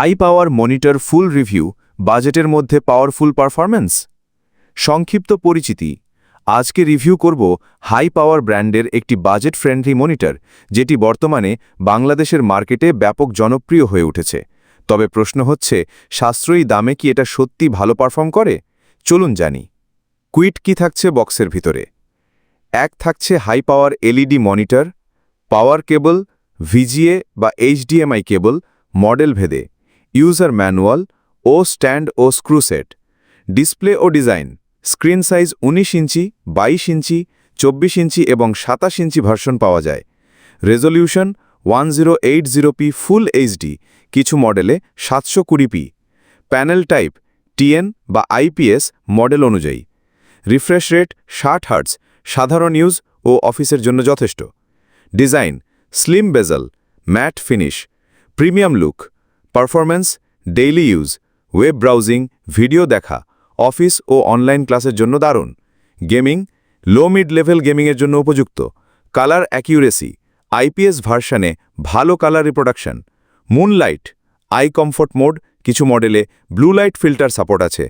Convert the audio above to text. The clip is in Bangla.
High power monitor full review, বাজেটের মধ্যে পাওয়ারফুল পারফরম্যান্স? সংক্ষিপ্ত পরিচিতি। আজকে রিভিউ করব হাই পাওয়ার ব্র্যান্ডের একটি বাজেট ফ্রেন্ডলি মনিটর, যেটি বর্তমানে বাংলাদেশের মার্কেটে ব্যাপক জনপ্রিয় হয়ে উঠেছে। তবে প্রশ্ন হচ্ছে, সাশ্রয়ী দামে কি এটা সত্যি ভালো পারফর্ম করে? চলুন জানি। কুইট কি থাকছে বক্সের ভিতরে? এক থাকছে high power LED monitor, power cable, VGA বা এইচডিএমআই কেবল, মডেল ভেদে। ইউজার ম্যানুয়াল ও স্ট্যান্ড ও স্ক্রু সেট ডিসপ্লে ও design screen size ১৯ inch ২২ inch, চব্বিশ ইঞ্চি এবং সাতাশ ইঞ্চি ভার্সন পাওয়া যায়। Resolution one zero eight zero p full HD কিছু মডেলে সাতশো কুড়ি পি প্যানেল টাইপ টিএন বা আইপিএস মডেল অনুযায়ী। রিফ্রেশ রেট ষাট হার্টস সাধারণ ইউজ ও অফিসের জন্য যথেষ্ট। Design slim bezel matte finish premium look performance daily use web browsing video দেখা অফিস ও অনলাইন ক্লাসের জন্য দারুণ। গেমিং লো মিড লেভেল গেমিংয়ের জন্য উপযুক্ত। কালার অ্যাকিউরেসি আইপিএস ভার্সানে ভালো colour reproduction moonlight eye comfort mode কিছু মডেলে ব্লু লাইট ফিল্টার সাপোর্ট আছে।